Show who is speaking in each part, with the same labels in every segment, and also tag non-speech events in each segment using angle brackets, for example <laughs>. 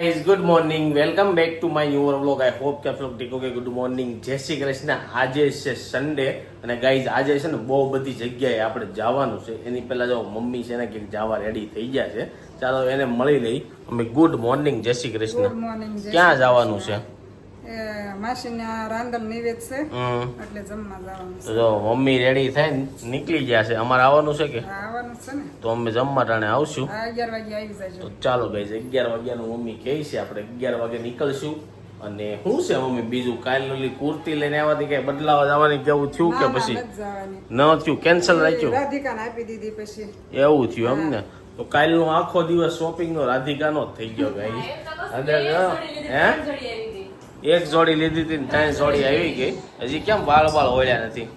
Speaker 1: Guys good morning welcome back to my new vlog I hope કે આપ log ઠીક કે ગુડ મોર્નિંગ જય શ્રી કૃષ્ણ. આજે છે સન્ડે અને ગાઈઝ આજે છે ને બહુ બધી જગ્યાએ આપણે જવાનું છે. એની પહેલા જો મમ્મી છે ને કે જવા રેડી થઈ ગયા છે. ચાલો એને મળી લઈ. અમે ગુડ મોર્નિંગ જય શ્રી કૃષ્ણ. ક્યાં જવાનું છે?
Speaker 2: માસીના રાંધણ નિવેદ છે. એટલે જમવા જવાનું
Speaker 1: જો મમ્મી રેડી થાય નીકળી ગયા છે. અમારે આવવાનું છે કે?
Speaker 2: આવવાનું છે ને.
Speaker 1: તો અમે જમવા ટાણે આવશું.
Speaker 2: અગિયાર વાગે આવી
Speaker 1: ચાલો ગાઈઝ અગિયાર વાગ્યાનું મમ્મી કહે છે આપણે અગિયાર વાગે નીકળશું. અને શું છે મમ્મી બીજું કાલ ઓલી કુર્તી લઈને આવવાથી કઈ બદલાવા જવાની કેવું થયું કે પછી? ન થયું કેન્સલ રાખ્યું?
Speaker 2: રાધિકાને આપી દીધી પછી.
Speaker 1: એવું થયું એમ ને તો કાલનો આખો દિવસ શોપિંગ નો રાધિકાનો જ થઈ ગયો ભાઈ હે એક જોડી લીધી હતી ને ત્રણ જોડી આવી ગઈ. હજી કેમ બાળ બાળ ઓળ્યા નથી.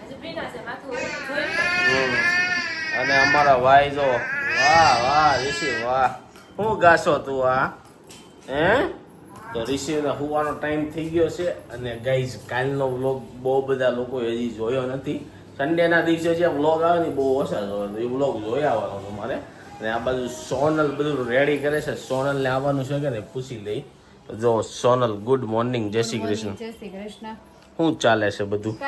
Speaker 1: અને અમારા ભાઈ જો વાહ વાહ ઋષિ વાહ. શું ગાશો તું આ હે? તો ઋષિને હુવાનો ટાઈમ થઈ ગયો છે અને ગાઈઝ કાલનો વ્લોગ બહુ બધા લોકોએ હજી જોયો નથી. સન્ડેના દિવસે જે વ્લોગ આવે ને બહુ ઓછા જોયો એ વ્લોગ જોઈ આવવાનો તમારે અને આ બાજુ સોનલ બધું રેડી કરે છે. સોનલને આવવાનું છે કે ને પૂછી લઈ. જો સોનલ ગુડ મોર્નિંગ જય શ્રી કૃષ્ણ.
Speaker 3: જય શ્રી કૃષ્ણ.
Speaker 1: શું ચાલે છે બધું.
Speaker 3: તો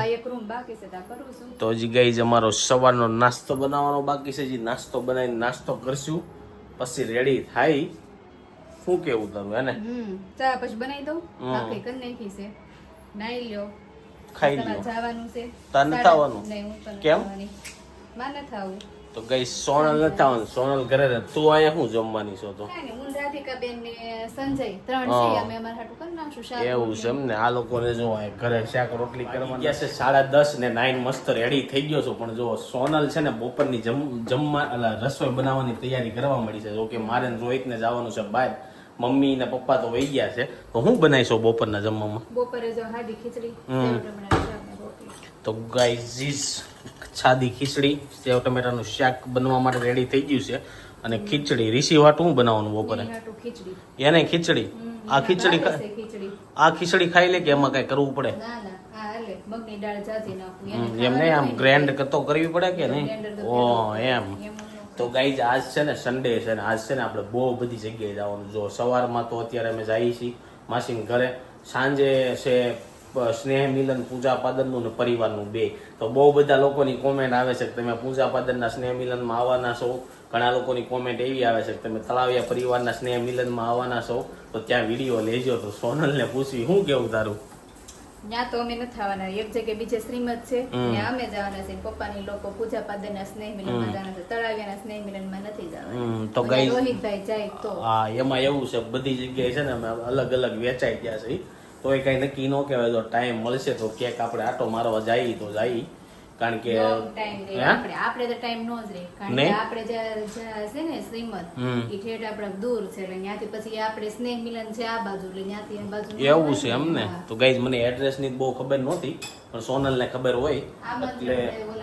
Speaker 3: આ એક રૂમ બાકી છે ત્યાં કરું છું
Speaker 1: તો હજી ગઈ અમારો સવારનો નાસ્તો બનાવવાનો બાકી છે હજી નાસ્તો બનાવીને નાસ્તો કરશું. પછી રેડી થાય. શું કેવું તારું એને
Speaker 3: હમ ચા પછી બનાવી દઉં. ભાખરી કરી નાખી છે. નાઈ લ્યો.
Speaker 1: ખાઈ લ્યો.
Speaker 3: જવાનું છે. તને
Speaker 1: થવાનું
Speaker 3: નહીં હું
Speaker 1: કેમ?
Speaker 3: મારે નથી આવવું
Speaker 1: તો ગઈ સોનલ નથી આવવાનું સોનલ ઘરે રહે. તું અહીંયા શું જમવાની છો તો? એવું છે એમ ને? આ લોકોને જો ઘરે શાક રોટલી કરવાની ગયા છે સાડા દસ ને નાઇન મસ્ત રેડી થઈ ગયો છું પણ જો સોનલ છે ને બપોરની જમ જમવા એટલે રસોઈ બનાવવાની તૈયારી કરવા મળી છે. જો કે મારે ને રોહિતને જવાનું છે બહાર. મમ્મી ને પપ્પા તો વહી ગયા છે. તો હું બનાવીશું બપોરના જમવામાં?
Speaker 3: બપોરે જો હાડી ખીચડી
Speaker 1: હમ.
Speaker 3: સેવ ટમેટાનું શાક ને રોટલી
Speaker 1: તો ગાઈઝીસ સાદી ખીચડી સેવ ટમેટાનું શાક બનવા માટે રેડી થઈ ગયું છે. અને ખીચડી રીસી વાટ હું બનાવવાનું બપોરે?
Speaker 3: એની ખીચડી?
Speaker 1: આ ખીચડી આ ખીચડી ખાઈ લે કે એમાં કઈ કરવું પડે? એમ નહીં આમ ગ્રેન્ડ તો કરવી પડે કે નહીં? ઓ એમ. તો ગાઈઝ આજ છે ને સન્ડે છે ને આજ છે ને આપણે બહુ બધી જગ્યાએ જવાનું. જો સવારમાં તો અત્યારે અમે જઈએ છીએ માસીને ઘરે. સાંજે છે સ્નેહ મિલન પૂજા પાદરનું ને પરિવારનું બે. તો બહુ બધા લોકોની કોમેન્ટ આવે છે કે તમે પૂજા પાદરના સ્નેહ મિલનમાં આવવાના છો. ઘણા લોકોની કોમેન્ટ એવી આવે છે કે તમે તળાવિયા પરિવારના સ્નેહ મિલનમાં આવવાના છો. તો ત્યાં વીડિયો લેજો. તો સોનલને પૂછવી શું કેવું તારું?
Speaker 3: ત્યાં તો અમે નથી આવવાના. એક જગ્યાએ બીજે શ્રીમદ છે. ત્યાં અમે જવાના છે પપ્પાની લોકો પૂજા પાદરના સ્નેહ મિલનમાં જવાના છે. તળાવિયાના સ્નેહ મિલનમાં નથી જવાના.
Speaker 1: તો ગઈ
Speaker 3: રોહિતભાઈ જાય તો.
Speaker 1: હા એમાં એવું છે બધી જગ્યાએ છે ને અમે અલગ અલગ વેચાઈ ગયા છે. તો એ કઈ નક્કી ન કહેવાય જો ટાઈમ મળશે તો ક્યાંક આપણે આટો મારવા જઈએ તો જઈએ કારણ કે?
Speaker 3: આપણે. તો ટાઈમ નો જ રહે. કારણ કે આપણે છે ને શ્રીમદ એ ઠેઠ આપણા દૂર છે. એટલે ત્યાંથી પછી આપણે સ્નેહ મિલન છે આ બાજુ. એટલે ત્યાંથી આ બાજુ
Speaker 1: એવું છે એમ ને? તો ગાઈઝ મને એડ્રેસની બહુ ખબર નહોતી પણ સોનલ ને ખબર હોય. એટલે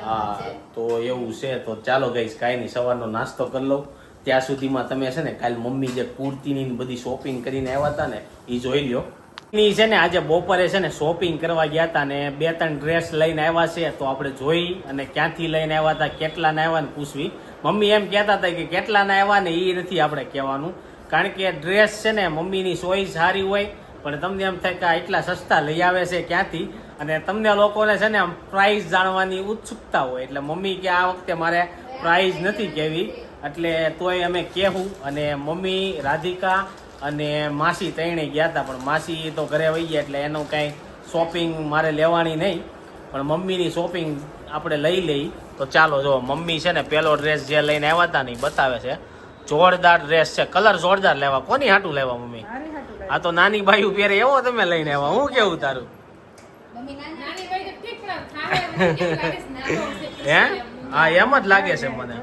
Speaker 1: હા તો એવું છે. તો ચાલો ગાઈઝ કાંઈ નહીં સવારનો નાસ્તો કરી લઉં ત્યાં સુધીમાં તમે છે ને કાલ મમ્મી જે કુર્તીની ને બધી શોપિંગ કરીને આવ્યા હતા ને એ જોઈ લ્યો. ની છે ને, આજે બપોરે છે ને શોપિંગ કરવા ગયા હતા ને, બે ત્રણ ડ્રેસ લઈને આવ્યા છે, તો આપણે જોઈ અને ક્યાંથી લઈને આવ્યા હતા કેટલા ના આવ્યા ને પૂછવી. મમ્મી એમ કહેતા હતા કે કેટલા ના આવ્યા ને એ નથી આપણે કહેવાનું. કારણ કે ડ્રેસ છે ને, મમ્મીની ચોઈસ સારી હોય, પણ તમને એમ થાય કે એટલા સસ્તા લઈ આવે છે ક્યાંથી? અને તમને લોકોને છે ને પ્રાઇસ જાણવાની ઉત્સુકતા હોય. એટલે મમ્મી કે આ વખતે મારે પ્રાઇસ નથી કહેવી એટલે તોય અમે કહેવું અને મમ્મી રાધિકા અને માસી ત્રણે ગયા હતા પણ માસી તો ઘરે વહી ગયા એટલે એનું કાંઈ શોપિંગ મારે લેવાની નહીં. પણ મમ્મીની શોપિંગ આપણે લઈ લઈ. તો ચાલો જો મમ્મી છે ને પેલો ડ્રેસ જે લઈને આવ્યા હતા ને બતાવે છે. જોરદાર ડ્રેસ છે. કલર જોરદાર લેવા. કોની હાટું લેવા મમ્મી. આ તો નાની બાઈ પહેરે એવો તમે લઈને આવ્યા. હું કેવું તારું. <laughs> હે? હા એમ જ લાગે છે મને.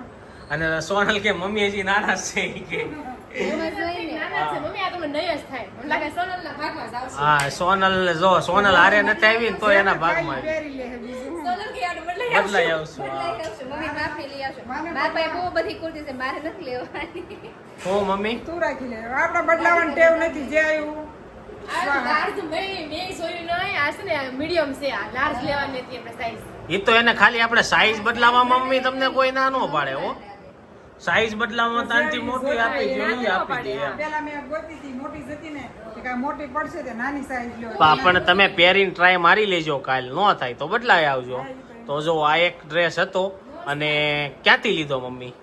Speaker 1: અને સોનલ કે મમ્મી હજી નાના છે કે.
Speaker 3: એમાં જોઈ ને.
Speaker 4: નાના છે મમ્મી આ તમને નહીં જ થાય. મને લાગે સોનલના ભાગમાં જ આવશે.
Speaker 1: હા સોનલ જો સોનલ હારે નથી આવી તો એના ભાગમાં
Speaker 2: હું.
Speaker 4: સોનલ બદલાઈ
Speaker 1: આવશું. હા.
Speaker 3: મમ્મી
Speaker 1: હું
Speaker 2: તું રાખી લે. આપણે બદલાવાની ટેવ નથી જે આવ્યું.
Speaker 4: આ લાર્જ મેં મેં જોયું નહીં આ છે ને મીડિયમ છે આ. લાર્જ લેવાની હતી આપણે સાઈઝ
Speaker 1: એ તો એને ખાલી આપણે સાઈઝ બદલાવા મમ્મી તમને કોઈ ના ન પાડે હો. સાઈઝ બદલામાં તાનથી મોટી આપી જોઈએ આપી દે એમ.
Speaker 2: પેલા મેં ગોતી હતી મોટી જતી ને કે મોટી પડશે તે નાની સાઈઝ લ્યો.
Speaker 1: પણ તમે પહેરીને ટ્રાય મારી લેજો કાલ. નો થાય તો બદલાય આવજો. તો જો આ એક ડ્રેસ હતો અને ક્યાંથી લીધો મમ્મી?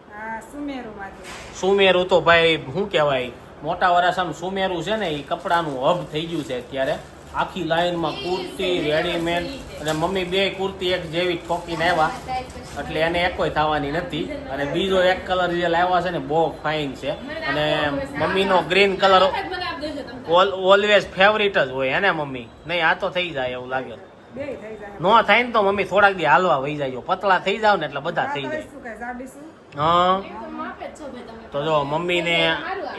Speaker 2: સુમેરું
Speaker 1: તો ભાઈ શું કહેવાય મોટા વરાસામાં સુમેરું છે ને એ કપડાનું હબ થઈ ગયું છે અત્યારે. આખી લાઈનમાં કુર્તી રેડીમેડ અને મમ્મી બે કુર્તી એક જેવી ઠોકીને આવ્યા એટલે એને એકોય થવાની નથી. અને બીજો એક કલર જે લાવ્યા છે ને બહુ ફાઇન છે. અને મમ્મીનો ગ્રીન કલર ઓલવેઝ ફેવરિટ જ હોય એને મમ્મી. નહીં આ તો થઈ જાય એવું લાગે. નો થાય ને તો મમ્મી થોડાક દી હાલવા વહી જાય. પતલા થઈ જાવ ને એટલે બધા થઈ જાય. હા.
Speaker 4: તો જ
Speaker 1: મમ્મીને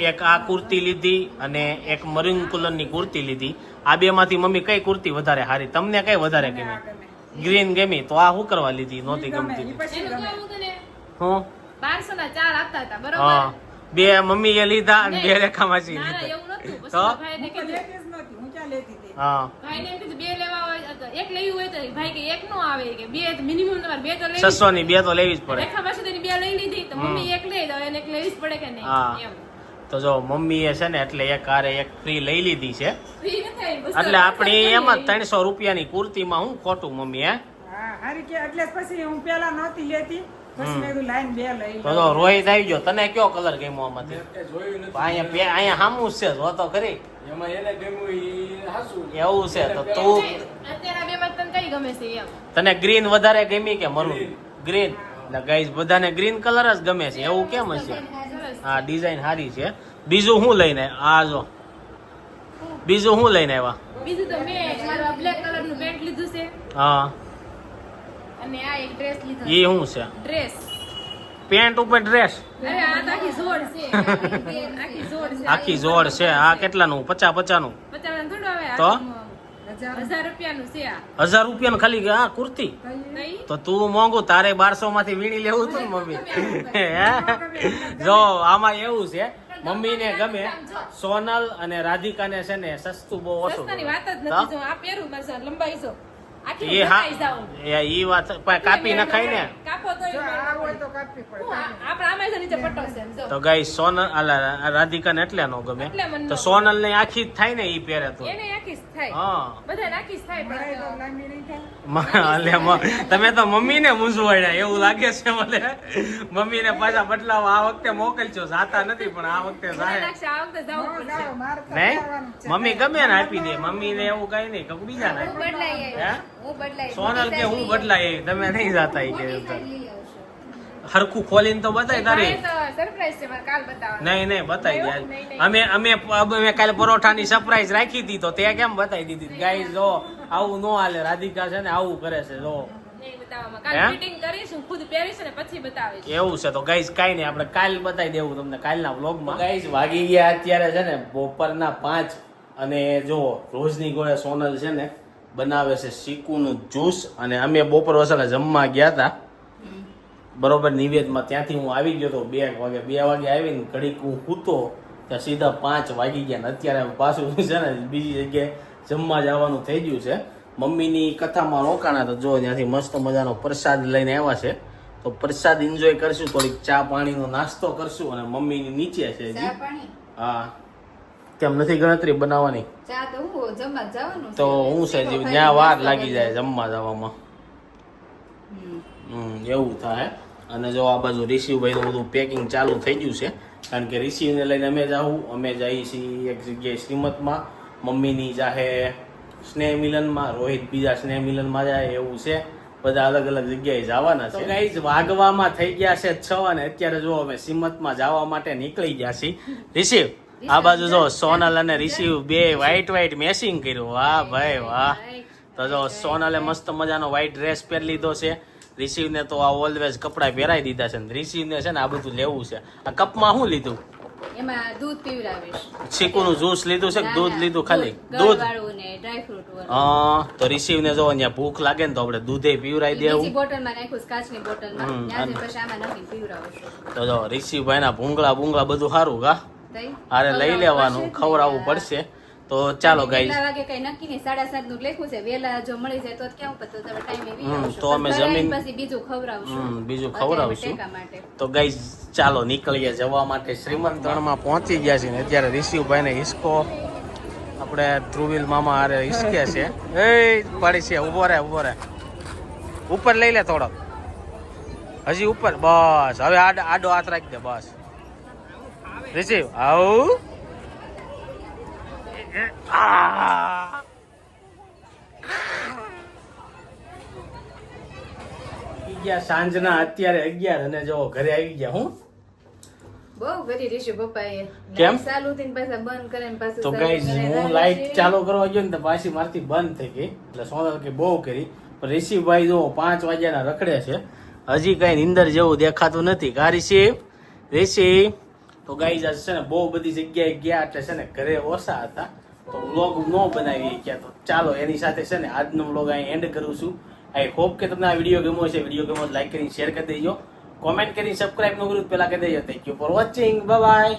Speaker 1: એક આ કુર્તી લીધી અને એક મરીન કલરની કુર્તી લીધી. આ બે માંથી મમ્મી કઈ કુર્તી વધારે સારી તમને કઈ વધારે ગમી? ગ્રીન ગમી? તો આ શું કરવા લીધી? નહોતી ગમતી. હું? બે મમ્મીએ લીધા અને બે. રેખા માસી લીધા.
Speaker 4: એવું નતું પછી
Speaker 1: તો?
Speaker 4: ભાઈને
Speaker 2: હું તો
Speaker 4: કીધું
Speaker 2: લેતી જ નહોતી હું ક્યાં લેતી હતી?
Speaker 1: હા.
Speaker 4: ભાઈને એમ કીધું બે લેવા હોય તો એક લેવી હોય તો ભાઈ કે એક નો આવે કે બે મિનિમમ તમારે બે તો લેવી જ
Speaker 1: છસો ની બે તો લેવી જ પડે.
Speaker 4: લઈ લીધી તો મમ્મી એક લઈ દો એને એક લેવી જ પડે કે નહીં? એમ.
Speaker 1: તો જો મમ્મીએ છે ને એટલે એક આરે એક ફ્રી લઈ લીધી છે. એટલે આપણી
Speaker 4: રૂપિયા
Speaker 1: એમાં. ત્રણસો રૂપિયાની કુર્તીમાં હું ખોટું મમ્મી હે?
Speaker 2: હારી કે એટલે પછી હું પેલા નહોતી લેતી. પછી મેં કીધું લાઈન બે લઈ
Speaker 1: તો
Speaker 2: લઉં.
Speaker 1: જો રોહિત આવી ગયો તને કયો કલર ગમ્યો આમાંથી? અહીંયા પે- અહીંયા હામું છે જો તો ખરી.
Speaker 5: એમાં એને ગમ્યું ઈ હાસું.
Speaker 1: એવું છે તો તું
Speaker 4: અત્યારે આ બેમાં તને કઈ ગમે છે એમ?
Speaker 1: તને ગ્રીન વધારે ગમી કે મરૂન? ગ્રીન એટલે ગાઈસ બધાને ગ્રીન કલર જ ગમે છે. એવું કેમ હશે? હા ડિઝાઇન સારી છે. બીજું શું લઈને આ જો. બીજું શું લઈને આવ્યા?
Speaker 4: બીજું તો મેં મારું બ્લેક કલરનું પેન્ટ લીધું છે.
Speaker 1: હા.
Speaker 4: અને આ એક ડ્રેસ લીધો
Speaker 1: એ શું છે?
Speaker 4: ડ્રેસ
Speaker 1: પેન્ટ ઉપર ડ્રેસ
Speaker 4: અરે આ આખી જોડ છે. <laughs> આખી જોડ છે.
Speaker 1: આખી જોડ છે. આ કેટલાનું? પચાસ પચાસનું?
Speaker 4: પચાસ થોડું આવે.
Speaker 1: તો?
Speaker 2: હજાર
Speaker 4: રૂપિયાનું
Speaker 1: ખાલી આ કુર્તી. તો તું મોંઘું તારે બારસો માંથી વીણી લેવું તું મમ્મી. જો આમાં એવું છે મમ્મી ને ગમે. સોનલ અને રાધિકાને છે ને સસ્તું બહુ ઓછું
Speaker 4: વાત જ નથી આ પહેરું લંબાઈ
Speaker 1: એ હા. એ ઈ વાત કાપી નખાય ને
Speaker 4: કાપો તો
Speaker 2: જો આ હોય તો કાપવી પડે
Speaker 4: આપણા આમાં છે નીચે પટ્ટો છે એમ જો.
Speaker 1: તો ગાઈ સોનલ આલા રાધિકાને એટલે નો ગમે.
Speaker 4: એટલે મને ન
Speaker 1: તો
Speaker 4: ગમે.
Speaker 1: સોનલ ને આખી જ થાય ને ઈ પહેરે તો.
Speaker 4: એને આખી જ થાય.
Speaker 1: હા.
Speaker 4: બધા નાખી જ થાય
Speaker 2: મારે તો
Speaker 4: પણ
Speaker 2: લાંબી નહીં થાય.
Speaker 1: મ- અલે મ- તમે તો મમ્મીને મૂંઝવણ્યા એવું લાગે છે મને. મમ્મીને પાછા બદલાવ આ વખતે મોકલજો જાતા નથી પણ આ વખતે જાય.
Speaker 2: ન તો
Speaker 1: નહીં. મમ્મી ગમે ને આપી દે. મમ્મીને એવું કઈ નહીં બીજા ને સોનલ કે હું બદલાય? તમે નહીં જાતા કે હરખું ખોલીને તો બતાય તારી.
Speaker 4: સરપ્રાઈઝ છે મારે કાલ બતાવવાનું.
Speaker 1: નહીં નહીં બતાવી દે. અમે અમે અમે કાલે પરોઠાની સરપ્રાઈઝ રાખી હતી તો તે કેમ બતાવી દીધી? ગાય જો આવું નો હાલે. રાધિકા છે ને આવું કરે છે જો.
Speaker 4: નહીં બતાવવામાં.
Speaker 1: હે?
Speaker 4: કાલ ફિટિંગ કરીશ હું ખુદ પહેરીશ ને પછી બતાવીશ.
Speaker 1: એવું છે તો ગાઈસ કાઈ નહીં. આપણે કાલ બતાવી દેવું તમને કાલના વ્લોગમાં ગાઈસ વાગી ગયા અત્યારે છે ને બપોરના પાંચ અને જો રોજની ગોળે સોનલ છે ને બનાવે છે શીકુનું જ્યુસ અને અમે બપોર વસાને જમવા ગયા હતા. બરોબર નિવેદમાં ત્યાંથી હું આવી ગયો તો બે વાગે બે વાગે આવીને ઘડીક હું સૂતો ત્યાં સીધા પાંચ વાગી ગયા ને અત્યારે પાછું <laughs> છે ને બીજી જગ્યાએ જમવા જવાનું થઈ ગયું છે. મમ્મીની કથામાં રોકાણા તો જો ત્યાંથી મસ્ત મજાનો પ્રસાદ લઈને આવ્યા છે. તો પ્રસાદ એન્જોય કરશું થોડીક ચા પાણીનો નાસ્તો કરશું અને મમ્મીની નીચે છે હા. કેમ નથી ગણતરી બનાવવાની.
Speaker 3: તો હું જમવા જ જવાનું
Speaker 1: તો હું છે
Speaker 3: જ્યાં
Speaker 1: ત્યાં વાર લાગી જાય જમવા જવામાં. એવું થાય. અને જો આ બાજુ રિસીવભાઈનું બધું પેકિંગ ચાલુ થઈ ગયું છે કારણ કે રિસીવને લઈને અમે જાઉં અમે જઈએ છીએ એક જગ્યાએ શ્રીમતમાં મમ્મીની જાહે સ્નેહ મિલનમાં રોહિત બીજા સ્નેહ મિલનમાં જાય એવું છે. બધા અલગ અલગ જગ્યાએ જવાના છે. ગાઈઝ વાગવામાં થઈ ગયા છે છ અને અત્યારે જો અમે શ્રીમતમાં જવા માટે નીકળી ગયા છીએ. રિસીવ આ બાજુ જો સોનલ અને રિસીવ બે વ્હાઈટ વ્હાઈટ મેસિંગ કર્યું. વાહ ભાઈ વાહ. તો જો સોનલે મસ્ત મજાનો વ્હાઈટ ડ્રેસ પહેરી લીધો છે. રિસીવને તો આ ઓલવેઝ કપડાં પહેરાઈ દીધા છે. ને રિસીવને છે ને આ બધું લેવું છે. આ કપમાં શું લીધું?
Speaker 3: એમાં દૂધ પીવડાવીશ.
Speaker 1: ચીકુનું જ્યુસ લીધું છે કે દૂધ લીધું ખાલી? દૂધ હા તો રિસીવને જો અહીંયા ભૂખ લાગે ને તો આપણે દૂધે પીવરાઈ દેવું.
Speaker 3: બોટલમાં કાચની પછી આમાં
Speaker 1: તો જો રિસીવ ભાઈના ભૂંગળા ભૂંગળા બધું સારું કા અરે લઈ લેવાનું ખવડાવવું પડશે. તો ચાલો ગાઈસ
Speaker 3: વાગે કઈ નક્કી નહીં સાડા સાતનું લખ્યું છે. વેલા જો મળી જાય તો ક્યાં ઉપર તો તમે ટાઈમ
Speaker 1: તો અમે જમીન-
Speaker 3: પછી બીજું ખવડાવશું.
Speaker 1: બીજું ખવડાવશું. તો ગાઈઝ ચાલો નીકળીએ જવા માટે. શ્રીમંતમાં પહોંચી ગયા છીએ ને અત્યારે ઋષિભાઈ ને હિસકો. આપણે ધ્રુવિલ મામા હારે હિસકે છે. એ પડી છે ઊભો રહે ઊભો રહે. ઉપર લઈ લે થોડોક. હજી ઉપર બસ. હવે આડો આડો હાથ રાખી દે બસ. આ ગયા સાંજના અત્યારે અગિયાર અને જો ઘરે આવી ગયા હું.
Speaker 3: બહુ કરી રહીશું પપ્પાએ.
Speaker 1: કેમ?
Speaker 3: ચાલુ થઈને પાછા બંધ કરે ને પાછું
Speaker 1: તો ગાઈઝ હું લાઈટ ચાલુ કરવા ગયો ને તો પાછી મારથી બંધ થઈ ગઈ. એટલે સોનલ કે બહુ કરી. પણ રિશિવભાઈ જો પાંચ વાગ્યાના રખડે છે. હજી કઈ નીંદર જેવું દેખાતું નથી. કા રિશિવ રિશિવ તો ગાઈઝ આજ છે ને બહુ બધી જગ્યાએ ગયા એટલે છે ને ઘરે ઓછા હતા. તો વ્લોગ ન બનાવી ગયા તો ચાલો એની સાથે છે ને આજનો વ્લોગ અહીં એન્ડ કરું છું. આઈ હોપ કે તમને આ વીડિયો ગમ્યો છે વીડિયો ગમ્યો લાઈક કરીને શેર કરી દેજો. કોમેન્ટ કરીને સબસ્ક્રાઈબ ન કર્યું તો કરી દેજો. Thank you for watching bye